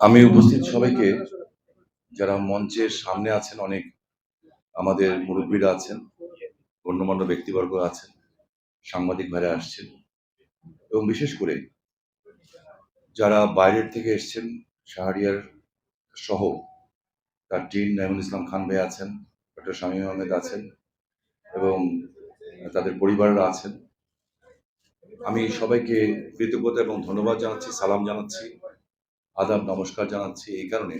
আমি উপস্থিত সবাইকে যারা মঞ্চের সামনে আছেন, অনেক আমাদের মুরব্বীরা আছেন, গণ্যমান্য ব্যক্তিবর্গ আছেন, সাংবাদিক ভাইরা আসছেন, এবং বিশেষ করে যারা বাইরের থেকে এসছেন, শাহরিয়ার সহ তার টিম নাইমুল ইসলাম খান ভাই আছেন, ডক্টর শামীম আহমেদ আছেন, এবং তাদের পরিবাররা আছেন আমি সবাইকে কৃতজ্ঞতা এবং ধন্যবাদ জানাচ্ছি, সালাম জানাচ্ছি, আদাব, নমস্কার জানাচ্ছি এই কারণে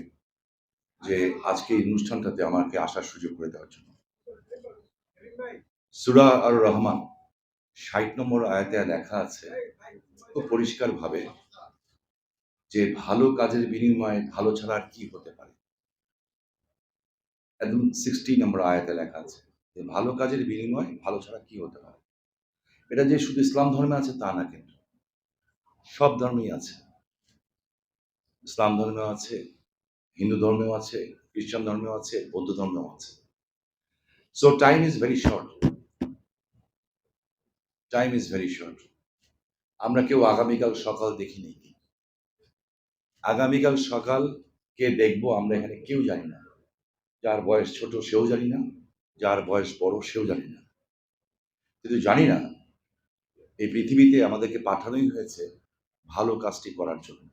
যে আজকে এই অনুষ্ঠানটাতে আমাকে আসার সুযোগ করে দেওয়ার জন্য। সুরা আর রহমান ষাট নম্বর আয়াতে লেখা আছে, খুব পরিষ্কারভাবে যে ভালো কাজের বিনিময়ে ভালো ছাড়া আর কি হতে পারে। একদম সিক্সটি নম্বর আয়াতে লেখা আছে যে ভালো কাজের বিনিময়ে ভালো ছাড়া কি হতে পারে? এটা যে শুধু ইসলাম ধর্মে আছে, তা না কিন্তু। সব ধর্মেই আছে। ইসলাম ধর্মেও আছে, হিন্দু ধর্মেও আছে, খ্রিস্টান ধর্মেও আছে, বৌদ্ধ ধর্মেও আছে। So time is very short time is very short আমরা কেউ আগামীকাল সকাল দেখিনি। আগামীকাল সকাল কে দেখব আমরা এখানে কেউ জানি না। যার বয়স ছোট সেও জানি না, যার বয়স বড় সেও জানি না। কিন্তু জানি না এই পৃথিবীতে আমাদেরকে পাঠানোই হয়েছে ভালো কাজটি করার জন্য।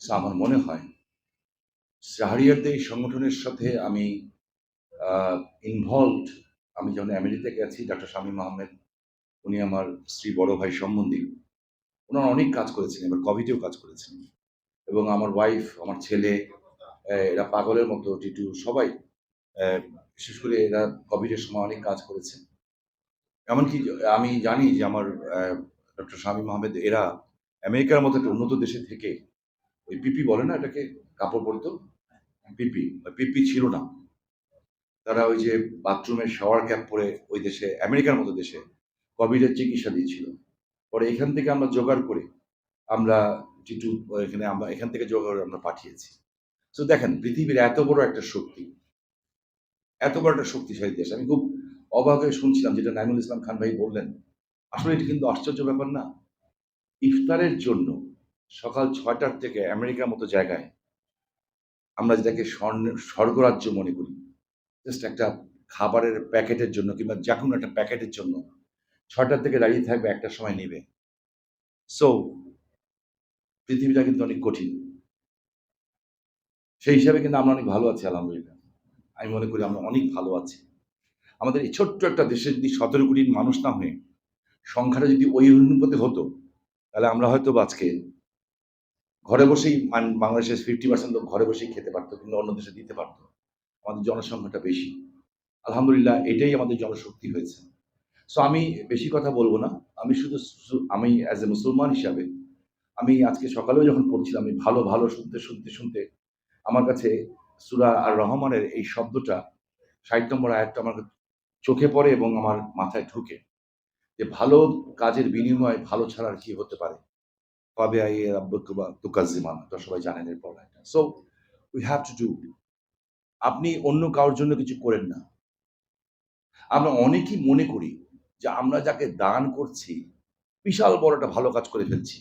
আমার মনে হয় শাহরিয়ারদের এই সংগঠনের সাথে আমি ইনভলভড আমি যখন আমেরিকাতে গেছি, ডাক্তার শামীম আহমেদ, উনি আমার স্ত্রী, বড় ভাই সম্বন্ধী, ওনারা অনেক কাজ করেছেন, এবার কোভিডেও কাজ করেছেন। এবং আমার ওয়াইফ আমার ছেলে এরা পাগলের মতো টিটু সবাই বিশেষ করে এরা কোভিডের সময় অনেক কাজ করেছেন এমনকি আমি জানি যে আমার ডক্টর শামীম আহমেদ এরা আমেরিকার মতো একটা উন্নত দেশে থেকে, ওই পিপি বলে না এটাকে, কাপড় পরতো? পিপি পিপি ছিল না। তারা ওই যে বাথরুমের শাওয়ার ক্যাপ পরে ওই দেশে, আমেরিকার মতো দেশে কোভিডের চিকিৎসা দিয়েছিল। পরে এখান থেকে আমরা জোগাড় করে, আমরা টিটু, এখানে আমরা, এখান থেকে জোগাড় আমরা পাঠিয়েছি। তো দেখেন, পৃথিবীর এত বড় একটা শক্তি, এত বড় একটা শক্তিশালী দেশ। আমি খুব অবাক হয়ে শুনছিলাম যেটা নাইমুল ইসলাম খান ভাই বললেন। আসলে এটা কিন্তু আশ্চর্য ব্যাপার না। ইফতারের জন্য সকাল ছয়টার থেকে আমেরিকার মতো জায়গায় আমরা যেটাকে স্বর্ণ, স্বর্গরাজ্য মনে করি। জাস্ট একটা খাবারের প্যাকেটের জন্য কিংবা যে কোনো একটা প্যাকেটের জন্য ছয়টার থেকে দাঁড়িয়ে থাকবে একটা সময় নেবে। সো পৃথিবীটা কিন্তু অনেক কঠিন। সেই হিসাবে কিন্তু আমরা অনেক ভালো আছি, আলহামদুলিল্লাহ। আমি মনে করি আমরা অনেক ভালো আছি। আমাদের এই ছোট্ট একটা দেশে যদি সতেরো কোটির মানুষ না হয়ে সংখ্যাটা যদি ওই অনুপাতে হতো, তাহলে আমরা হয়তো আজকে ঘরে বসেই বাংলাদেশের ফিফটি পার্সেন্ট লোক ঘরে বসেই খেতে পারতো কিংবা অন্য দেশে দিতে পারতো। আমাদের জনসংখ্যাটা বেশি। আলহামদুলিল্লাহ, এটাই আমাদের জনশক্তি হয়েছে। সো আমি বেশি কথা বলব না। আমি শুধু আমি অ্যাজ এ মুসলমান হিসাবে, আমি আজকে সকালেও যখন পড়ছিলাম, আমি ভালো ভালো শুনতে শুনতে শুনতে আমার কাছে সুরা আর রহমানের এই শব্দটা, ষাট নম্বর আয়াতটা আমার চোখে পড়ে এবং আমার মাথায় ঢুকে যে ভালো কাজের বিনিময়ে ভালো ছাড়া আর কি হতে পারে? কবে আই এর রাব্বুকুবা তুকাজিমান তো সবাই জানেন এর so we have to do আপনি অন্য কারোর জন্য কিছু করেন না। আমরা অনেকেই মনে করি যে আমরা যাকে দান করছি, বিশাল বড় একটা ভালো কাজ করে ফেলছি।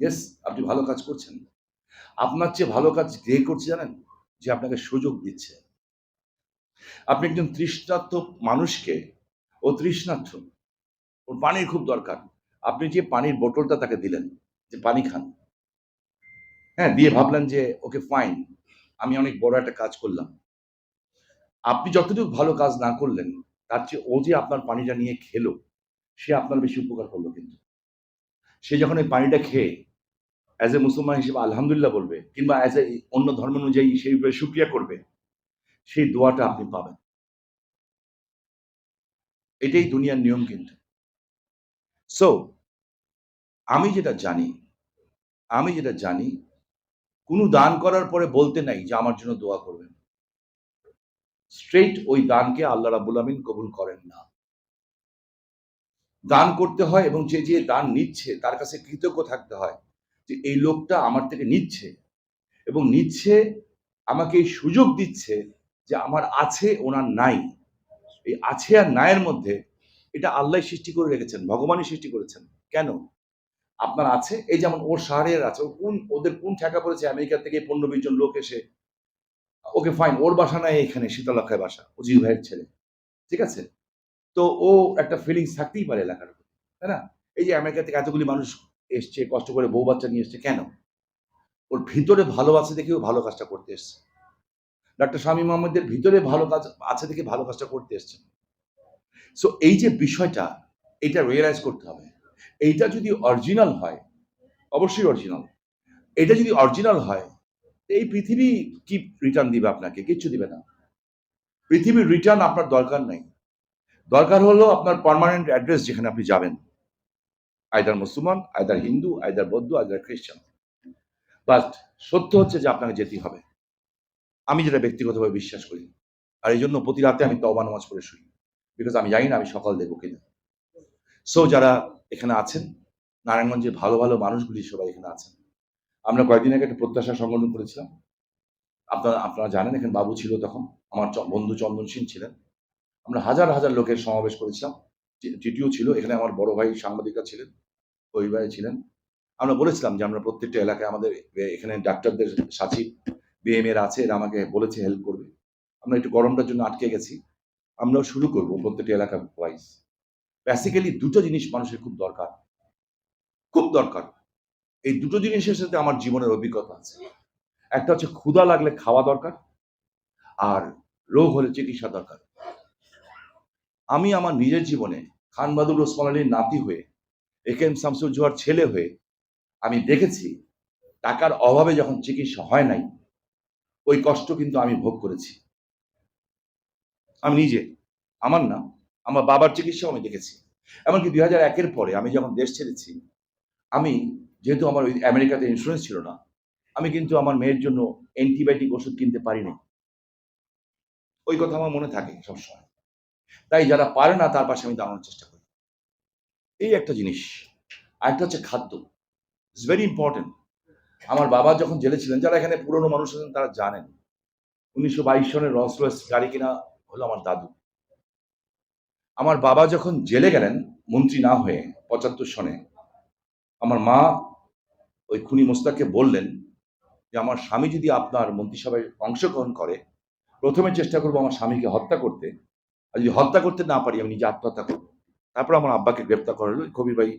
ইয়েস আপনি ভালো কাজ করছেন। আপনার চেয়ে ভালো কাজ কে করছে জানেন? যে আপনাকে সুযোগ দিচ্ছে। আপনি একজন তৃষ্ণার্থ মানুষকে ও তৃষ্ণার্থ, ওর পানির খুব দরকার। আপনি যে পানির বোতলটা তাকে দিলেন, যে পানি খান। হ্যাঁ দিয়ে ভাবলেন যে, ওকে ফাইন আমি অনেক বড় একটা কাজ করলাম। আপনি যতটুকু ভালো কাজ না করলেন, তার চেয়ে ও যে আপনার পানিটা নিয়ে খেলো, সে আপনার বেশি উপকার করল কিন্তু। সে যখন ওই পানিটা খেয়ে অ্যাজ এ মুসলমান হিসেবে আলহামদুলিল্লাহ বলবে, কিংবা অ্যাজ এ অন্য ধর্ম অনুযায়ী সেই সুক্রিয়া করবে সেই দোয়াটা আপনি পাবেন। এটাই দুনিয়ার নিয়ম কিন্তু। সো আমি যেটা জানি, আমি যেটা জানি, কোনো দান করার পরে বলতে নাই যে আমার জন্য দোয়া করবেন। স্ট্রেট ওই দানকে আল্লাহ রাবুল আমিন কবুল করেন না। দান করতে হয় এবং যে যে দান নিচ্ছে, তার কাছে কৃতজ্ঞ থাকতে হয় যে এই লোকটা আমার থেকে নিচ্ছে এবং নিচ্ছে, আমাকে এই সুযোগ দিচ্ছে যে আমার আছে ওনার নাই। এই আছে আর নায়ের মধ্যে এটা আল্লাহ সৃষ্টি করে রেখেছেন ভগবানই সৃষ্টি করেছেন। কেন? আপনার আছে এই যেমন ওর শহরের আছে ও কোন ওদের কোন ঠেকা পড়েছে? আমেরিকা থেকে পনেরো বিশ জন লোক এসে ওকে ফাইন ওর বাসা নাই এখানে শীতলক্ষায় বাসা অজির ভাইয়ের ছেলে। ঠিক আছে? তো ও একটা ফিলিংস থাকতেই পারে এলাকার উপর, তাই না? এই যে আমেরিকা থেকে এতগুলি মানুষ এসছে কষ্ট করে বউ বাচ্চা নিয়ে এসছে কেন? ওর ভিতরে ভালো আছে দেখে ও ভালো কাজটা করতে এসছে। ডাক্তার স্বামী মোহাম্মদের ভিতরে ভালো কাজ আছে দেখে ভালো কাজটা করতে এসছে সো এই যে বিষয়টা, এটা রিয়েলাইজ করতে হবে। এইটা যদি অরিজিনাল হয়, অবশ্যই অরিজিনাল এটা যদি অরিজিনাল হয়, এই পৃথিবী কি রিটার্ন দিবে আপনাকে? কিচ্ছু দিবে না। পৃথিবীর রিটার্ন আপনার দরকার নাই। দরকার হলো আপনার পার্মানেন্ট অ্যাড্রেস যেখানে আপনি যাবেন। আয়দার মুসলমান আয়দার হিন্দু আয়দার বৌদ্ধ আইদার খ্রিস্টান। বাট সত্য হচ্ছে যে আপনাকে যেতেই হবে। আমি যেটা ব্যক্তিগতভাবে বিশ্বাস করি, আর এই জন্য প্রতি রাতে আমি তবা নামাজ পড়ে শুই। বিকজ আমি জানি না আমি সকাল দেবো কিনা। সো যারা এখানে আছেন নারায়ণগঞ্জে ভালো ভালো মানুষগুলি সবাই এখানে আছেন। আমরা কয়েকদিন আগে একটা প্রত্যাশা সংগঠন করেছিলাম। আপনারা আপনারা জানেন, এখানে বাবু ছিল তখন, আমার বন্ধু চন্দন সিং ছিলেন। আমরা হাজার হাজার লোকের সমাবেশ করেছিলাম। টিটিও ছিল, এখানে আমার বড় ভাই সাংবাদিকরা ছিলেন ভাই ছিলেন। আমরা বলেছিলাম যে আমরা প্রত্যেকটা এলাকায় আমাদের এখানে ডাক্তারদের সাথী বিএম এর আছে, এরা আমাকে বলেছে হেল্প করবে। আমরা একটু গরমটার জন্য আটকে গেছি। আমরাও শুরু করব প্রত্যেকটি এলাকা ওয়াইজ বেসিক্যালি দুটো জিনিস মানুষের খুব দরকার। খুব দরকার। এই দুটো জিনিসের সাথে আমার জীবনের অভিজ্ঞতা আছে। একটা হচ্ছে ক্ষুধা লাগলে খাওয়া দরকার, আর রোগ হলে চিকিৎসা দরকার। আমি আমার নিজের জীবনে খান আলীর নাতি হয়ে একে এম শামসুল জোয়ার ছেলে হয়ে, আমি দেখেছি টাকার অভাবে যখন চিকিৎসা হয় নাই ওই কষ্ট কিন্তু আমি ভোগ করেছি। আমি নিজে, আমার না আমার বাবার চিকিৎসাও আমি দেখেছি। এমনকি দুই হাজার একের পরে আমি যখন দেশ ছেড়েছি, আমি যেহেতু আমার ওই আমেরিকাতে ইন্স্যুরেন্স ছিল না, আমি কিন্তু আমার মেয়ের জন্য অ্যান্টিবায়োটিক ওষুধ কিনতে পারিনি। ওই কথা আমার মনে থাকে সবসময়। তাই যারা পারে না তার পাশে আমি দাঁড়ানোর চেষ্টা করি। এই একটা জিনিস। আরেকটা হচ্ছে খাদ্য। ইটস ভেরি ইম্পর্টেন্ট আমার বাবা যখন জেলে ছিলেন, যারা এখানে পুরনো মানুষ আছেন তারা জানেন। উনিশশো বাইশ সনের রস রয়েস গাড়ি কিনা হলো আমার দাদু। আমার বাবা যখন জেলে গেলেন, মন্ত্রী না হয়ে পঁচাত্তর সনে, আমার মা ওই খুনি মোস্তাককে বললেন যে, আমার স্বামী যদি আপনার মন্ত্রিসভায় অংশগ্রহণ করে, প্রথমে চেষ্টা করব আমার স্বামীকে হত্যা করতে। আর যদি হত্যা করতে না পারি, আমি নিজে আত্মহত্যা করব। তারপর আমার আব্বাকে গ্রেপ্তার করা হলো। কবির ভাই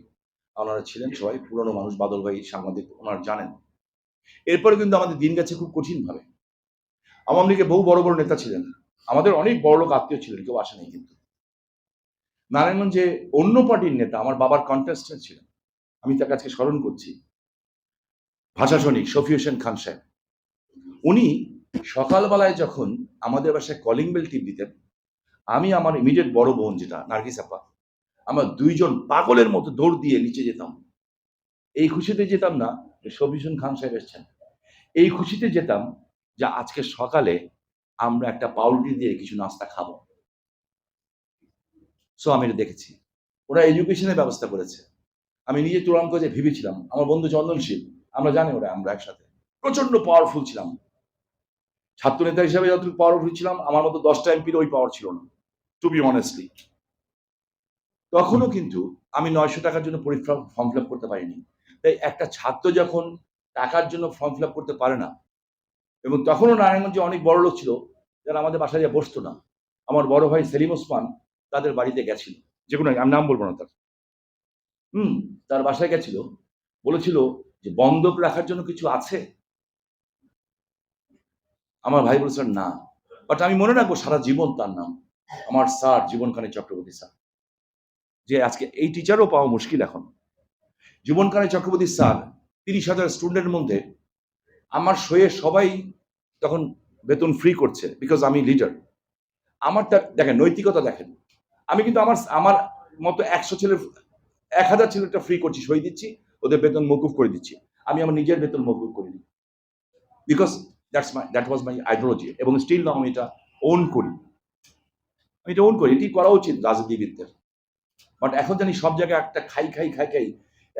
ওনারা ছিলেন সবাই, পুরনো মানুষ, বাদল ভাই, সাংবাদিক, ওনারা জানেন। এরপরে কিন্তু আমাদের দিন গেছে খুব কঠিন ভাবে আওয়ামী লীগে বহু বড় বড় নেতা ছিলেন। আমাদের অনেক বড় লোক আত্মীয় ছিলেন, কেউ আসেনি কিন্তু। নারায়ণগঞ্জে অন্য পার্টির নেতা, আমার বাবার কন্টেস্টেন্ট ছিলেন। আমি তাকে আজকে স্মরণ করছি। ভাষা সৈনিক শফি হোসেন খান সাহেব। উনি সকালবেলায় যখন আমাদের বাসায় কলিং বেল টিপ দিতেন, আমি আমার ইমিডিয়েট বড় বোন যেটা, নার্গিস আপা, আমরা দুইজন পাগলের মতো দৌড় দিয়ে নিচে যেতাম। এই খুশিতে যেতাম না যে খান সাহেব এসছেন। এই খুশিতে যেতাম যে আজকে সকালে আমরা একটা পাউরুটি দিয়ে কিছু নাস্তা খাব। সো আমি এটা দেখেছি। ওরা এডুকেশনের ব্যবস্থা করেছে। আমি নিজে চূড়ান্ত যে ভেবেছিলাম, আমার বন্ধু চন্দনশীল আমরা জানি ওরা, আমরা একসাথে। প্রচণ্ড পাওয়ারফুল ছিলাম। ছাত্র নেতা হিসাবে যতটুকু পাওয়ারফুল ছিলাম, আমার মতো দশটা এমপির ওই পাওয়ার ছিল না টু বি অনেস্টলি তখনও কিন্তু আমি নয়শো টাকার জন্য পরীক্ষা ফর্ম ফিল করতে পারিনি। তাই একটা ছাত্র যখন টাকার জন্য ফর্ম ফিল করতে পারে না এবং তখনও নারায়ণগঞ্জে অনেক বড় লোক ছিল যারা আমাদের বাসায় যা বসতো না আমার বড় ভাই সেলিম ওসমান তাদের বাড়িতে গেছিল। যে কোনো আমি নাম বলব না তার। হুম তার বাসায় গেছিল বলেছিল যে বন্ধক রাখার জন্য কিছু আছে? আমার ভাই বলেছিলেন না। বাট আমি মনে রাখব সারা জীবন তার নাম। আমার স্যার জীবনখানি চক্রবর্তী স্যার। যে আজকে এই টিচারও পাওয়া মুশকিল এখন। জীবনখানি চক্রবর্তী স্যার, তিরিশ হাজার স্টুডেন্টের মধ্যে আমার শোয়ে সবাই তখন বেতন ফ্রি করছে বিকজ আমি লিডার আমারটা দেখেন, নৈতিকতা দেখেন। আমি কিন্তু আমার আমার মতো একশো ছেলের, এক হাজার ছেলেটা ফ্রি করছি, সই দিচ্ছি, ওদের বেতন মকুফ করে দিচ্ছি। আমি আমার নিজের বেতন মকুফ করে দিই because that's my that was my ideology এবং স্টিল নাও আমি এটা ওন করি। আমি এটা ওন করি, এটি করা উচিত রাজনীতিবিদদের। বাট এখন জানি সব জায়গায় একটা খাই খাই খাই খাই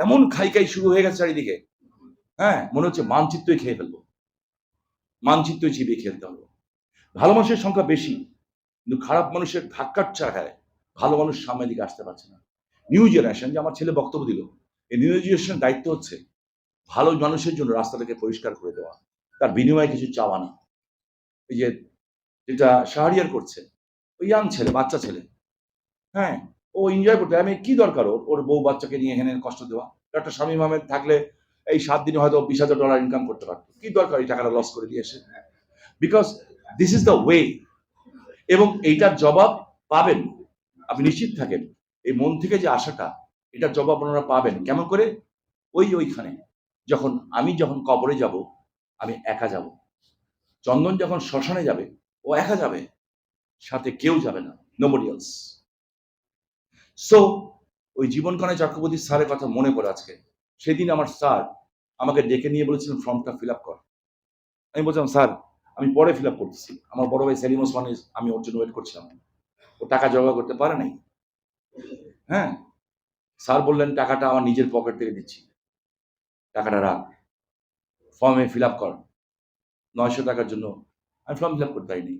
এমন খাই খাই শুরু হয়ে গেছে চারিদিকে। হ্যাঁ মনে হচ্ছে মানচিত্রই খেয়ে ফেলব। মানচিত্রই চিবিয়ে খেলতে হবে। ভালো মানুষের সংখ্যা বেশি, কিন্তু খারাপ মানুষের ধাক্কার চাকায় ভালো মানুষ সামনের দিকে আসতে পারছে না। নিউ জেনারেশন যে আমার ছেলে বক্তব্য দিল, এই নিউ এডুকেশনের দায়িত্ব হচ্ছে ভালো মানুষের জন্য রাস্তাটাকে পরিষ্কার করে দেওয়া। তার বিনিময়ে কিছু চাওয়া না এই যে যেটা শাহরিয়ার করছে, ওই ইয়াং ছেলে, বাচ্চা ছেলে হ্যাঁ ও এনজয় করতে আমি কি দরকার ওর? ওর বউ বাচ্চাকে নিয়ে এখানে কষ্ট দেওয়া? ডক্টর শামীম আহমেদ থাকলে এই সাত দিনে হয়তো বিশ হাজার ডলার ইনকাম করতে পারতো। কি দরকার এই টাকাটা লস করে দিয়ে এসে? Because this is the way এবং এইটার জবাব পাবেন। আপনি নিশ্চিত থাকেন। এই মন থেকে যে আশাটা, এটার জবাব আপনারা পাবেন। কেমন করে? ওই ওইখানে। যখন আমি যখন কবরে যাব, আমি একা যাব। চন্দন যখন শ্মশানে যাবে, ও একা যাবে। সাথে কেউ যাবে না। নোবডি এলস সো ওই জীবনকণে চক্রবর্তী স্যারের কথা মনে পড়ে আজকে। সেদিন আমার স্যার আমাকে ডেকে নিয়ে বলেছিলেন, ফর্মটা ফিল আপ কর। আমি বলছিলাম, স্যার, আমি পরে ফিল আপ করতেছি। আমার বড় ভাই সেলিম ওসমান আমি ওর জন্য ওয়েট করছিলাম ও টাকা জোগাড় করতে পারে নাই? হ্যাঁ। স্যার বললেন, টাকাটা আমার নিজের পকেট থেকে দিচ্ছি। টাকাটা রাখ। ফর্মে ফিল আপ কর। নয়শো টাকার জন্য আমি ফর্ম ফিল আপ করতে পারিনি।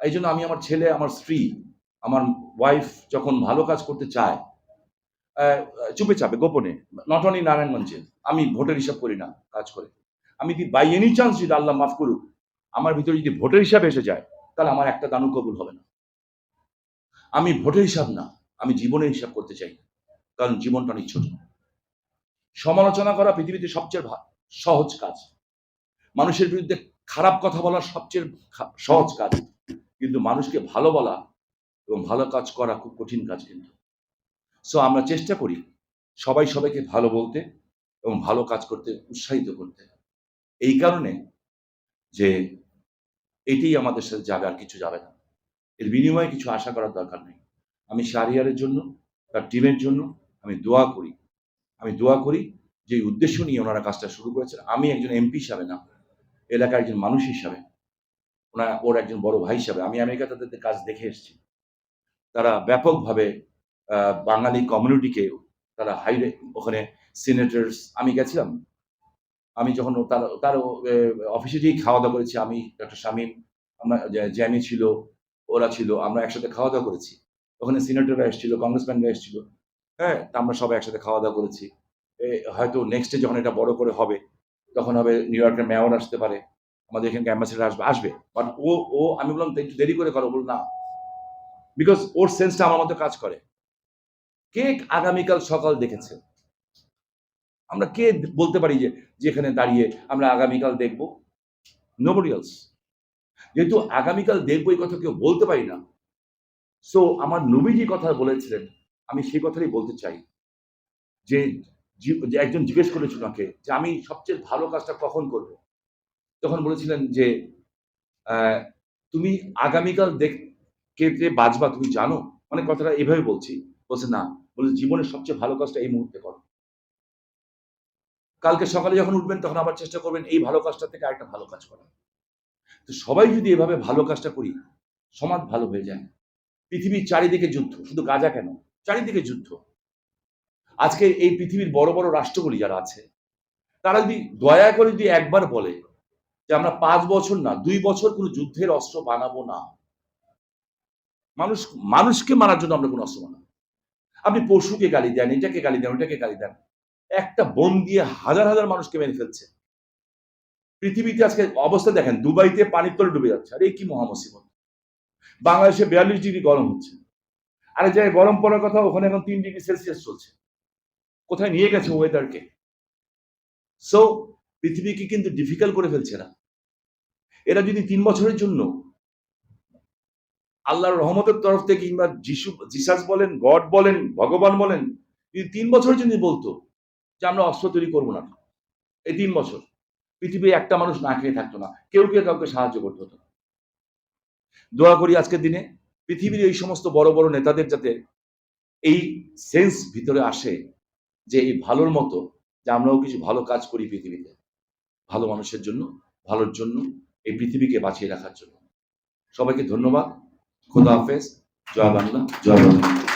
এই জন্য আমি আমার ছেলে, আমার স্ত্রী আমার ওয়াইফ যখন ভালো কাজ করতে চায় চুপে চাপে, গোপনে নট অনলি নারায়ণগঞ্জে, আমি ভোটের হিসাব করি না, কাজ করে। আমি যদি বাই এনি চান্স যদি আল্লাহ মাফ করুক, আমার ভিতরে যদি ভোটের হিসাব এসে যায়, তাহলে আমার একটা দানু কবুল হবে না। আমি ভোটের হিসাব না, আমি জীবনের হিসাব করতে চাই কারণ জীবনটা অনেক ছোট সমালোচনা করা পৃথিবীতে সবচেয়ে সহজ কাজ। মানুষের বিরুদ্ধে খারাপ কথা বলা সবচেয়ে সহজ কাজ। কিন্তু মানুষকে ভালো বলা এবং ভালো কাজ করা খুব কঠিন কাজ কিন্তু। সো আমরা চেষ্টা করি সবাই সবাইকে ভালো বলতে এবং ভালো কাজ করতে, উৎসাহিত করতে। এই কারণে যে এটাই আমাদের সাথে যাবে আর কিছু যাবে না। এর বিনিময়ে কিছু আশা করার দরকার নেই। আমি শাহরিয়ারের জন্য, তার টিমের জন্য আমি দোয়া করি। আমি দোয়া করি যে উদ্দেশ্য নিয়ে ওনারা কাজটা শুরু করেছেন। আমি একজন এমপি হিসাবে না, এলাকার একজন মানুষ হিসাবে। ওনার ওর একজন বড় ভাই হিসাবে। আমি আমেরিকা তাদের কাজ দেখে এসেছি। তারা ব্যাপকভাবে বাঙালি কমিউনিটিকে তারা হাইরে ওখানে সিনেটার্স আমি গেছিলাম। আমি যখন তার তার অফিসে যেই খাওয়া দাওয়া করেছি, আমি ডক্টর শামীম, আমরা জ্যামি ছিল, ওরা ছিল, আমরা একসাথে খাওয়া দাওয়া করেছি। ওখানে সিনেটররা এসেছিল কংগ্রেসম্যানরা এসেছিল। হ্যাঁ তা আমরা সবাই একসাথে খাওয়া দাওয়া করেছি হয়তো নেক্সটে যখন এটা বড় করে হবে, তখন হবে নিউ ইয়র্কের মেয়র আসতে পারে, আমাদের এখানকার অ্যাম্বাসেডার আসবে আসবে। বাট ও ও, আমি বললাম একটু দেরি করে করো। বল না। বিকজ ওর সেন্সটা আমার মতো কাজ করে। কে আগামীকাল সকাল দেখেছে? আমরা কে বলতে পারি যে যেখানে দাঁড়িয়ে আমরা আগামীকাল দেখব? নোবডি যেহেতু আগামীকাল দেখব এই কথা কেউ বলতে পারি না। সো আমার নবী যে কথা বলেছিলেন, আমি সেই কথাই বলতে চাই। যে একজন জিজ্ঞেস করেছিল ওনাকে যে, আমি সবচেয়ে ভালো কাজটা কখন করব? তখন বলেছিলেন যে তুমি আগামীকাল দেখ কে যে বাঁচবা তুমি জানো? মানে কথাটা এভাবে বলছি। বলছে, না। বলে জীবনের সবচেয়ে ভালো কাজটা এই মুহূর্তে করো। কালকে সকালে যখন উঠবেন, তখন আবার চেষ্টা করবেন এই ভালো কাজটা থেকে আরেকটা ভালো কাজ করা তো সবাই যদি এভাবে ভালো কাজটা করি, সমাজ ভালো হয়ে যায়। পৃথিবীর চারিদিকে যুদ্ধ। শুধু গাজা কেন? চারিদিকে যুদ্ধ। আজকে এই পৃথিবীর বড় বড় রাষ্ট্রগুলি যারা আছে, তারা যদি দয়া করে যদি একবার বলে যে, আমরা পাঁচ বছর না, দুই বছর কোনো যুদ্ধের অস্ত্র বানাবো না। মানুষ, মানুষকে মারার জন্য আমরা কোনো অস্ত্র বানাবো না। আপনি পশুকে গালি দেন, এটাকে গালি দেন, ওটাকে গালি দেন। একটা বোম দিয়ে হাজার হাজার মানুষকে মেরে ফেলছে। পৃথিবীতে আজকে অবস্থা দেখেন, দুবাইতে পানির তলে ডুবে যাচ্ছে। আরে কি মহামসিবত বাংলাদেশে বিয়াল্লিশ ডিগ্রি গরম হচ্ছে। আরে জায়গায় গরম পড়ার কথা, ওখানে এখন তিন ডিগ্রি সেলসিয়াস চলছে। কোথায় নিয়ে গেছে ওয়েদারকে সো পৃথিবীকে কিন্তু ডিফিকাল্ট করে ফেলছে না এরা যদি তিন বছরের জন্য আল্লাহর রহমতের তরফ থেকে কিংবা যিশু, জিসাস বলেন, গড বলেন, ভগবান বলেন, যদি তিন বছর যদি বলতো যে আমরা অস্ত্র তৈরি করব না, এই তিন বছর পৃথিবী একটা মানুষ না খেয়ে থাকতো না, কেউ কেউ কাউকে সাহায্য করতে হতো না। দোয়া করি আজকের দিনে, পৃথিবীর এই সমস্ত বড় বড় নেতাদের যাতে এই সেন্স ভিতরে আসে যে এই ভালোর মতো, যে আমরাও কিছু ভালো কাজ করি পৃথিবীতে। ভালো মানুষের জন্য, ভালোর জন্য, এই পৃথিবীকে বাঁচিয়ে রাখার জন্য। সবাইকে ধন্যবাদ। Kodafes. Cadan'la. Cadan'la.